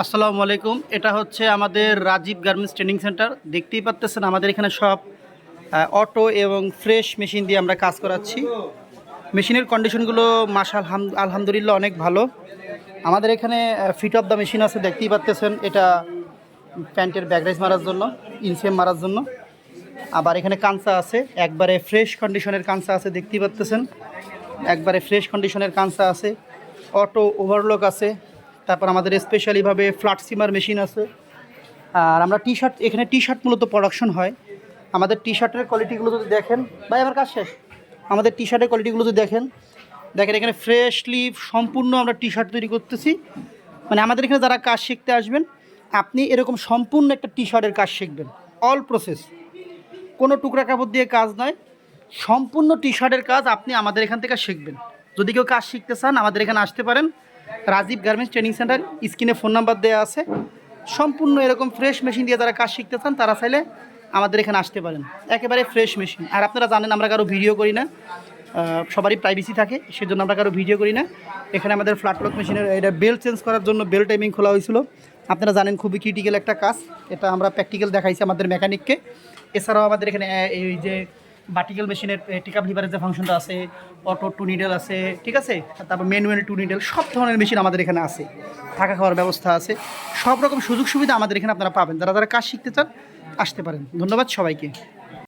আসসালামু আলাইকুম। এটা হচ্ছে আমাদের রাজীব গার্মেন্টস ট্রেনিং সেন্টার। দেখতেই পাচ্তেছেন আমাদের এখানে সব অটো এবং ফ্রেশ মেশিন দিয়ে আমরা কাজ করাচ্ছি। মেশিনের কন্ডিশনগুলো মাসাল আলহামদুলিল্লাহ অনেক ভালো। আমাদের এখানে ফিট অফ দ্য মেশিন আছে, দেখতেই পাচ্তেছেন। এটা প্যান্টের ব্যাগরাইজ মারার জন্য, ইনসেম মারার জন্য। আবার এখানে কাঁচা আছে, একবারে ফ্রেশ কন্ডিশনের কাঁচা আছে, দেখতেই পাচ্তেছেন। একবারে ফ্রেশ কন্ডিশনের কাঁচা আছে। অটো ওভারলক আছে। তারপর আমাদের স্পেশালিভাবে ফ্ল্যাট সিমার মেশিন আছে। আর আমরা টি শার্ট এখানে টি শার্ট মূলত প্রোডাকশন হয়। আমাদের টি শার্টের কোয়ালিটিগুলো যদি দেখেন, ভাই আমার কাজ শেষ। আমাদের টি শার্টের কোয়ালিটিগুলো যদি দেখেন দেখেন এখানে ফ্রেশলি সম্পূর্ণ আমরা টি শার্ট তৈরি করতেছি। মানে আমাদের এখানে যারা কাজ শিখতে আসবেন, আপনি এরকম সম্পূর্ণ একটা টি শার্টের কাজ শিখবেন। অল প্রসেস কোনো টুকরা কাপড় দিয়ে কাজ নয়। সম্পূর্ণ টি শার্টের কাজ আপনি আমাদের এখান থেকে শিখবেন। যদি কেউ কাজ শিখতে চান, আমাদের এখানে আসতে পারেন। রাজীব গার্মেন্টস ট্রেনিং সেন্টার, স্ক্রিনে ফোন নাম্বার দেওয়া আছে। সম্পূর্ণ এরকম ফ্রেশ মেশিন দিয়ে যারা কাজ শিখতে চান, তারা চাইলে আমাদের এখানে আসতে পারেন। একেবারে ফ্রেশ মেশিন আর আপনারা জানেন, আমরা কারও ভিডিও করি না। সবারই প্রাইভেসি থাকে, সেজন্য আমরা কারও ভিডিও করি না। এখানে আমাদের ফ্ল্যাটলক মেশিনের এটা বেল্ট চেঞ্জ করার জন্য বেল টাইমিং খোলা হয়েছিল। আপনারা জানেন, খুবই ক্রিটিক্যাল একটা কাজ। এটা আমরা প্র্যাকটিক্যাল দেখাইছি আমাদের মেকানিককে এছাড়াও আমাদের এখানে এই যে বাটিক্যাল মেশিনের টিকাপ লিভারের যে ফাংশনটা আছে অটো টু নিডেল আছে, ঠিক আছে? তারপর ম্যানুয়াল টু নিডেল সব ধরনের মেশিন আমাদের এখানে আছে। থাকা খাওয়ার ব্যবস্থা আছে। সব রকম সুযোগ সুবিধা আমাদের এখানে আপনারা পাবেন। যারা যারা কাজ শিখতে চান, আসতে পারেন। ধন্যবাদ সবাইকে।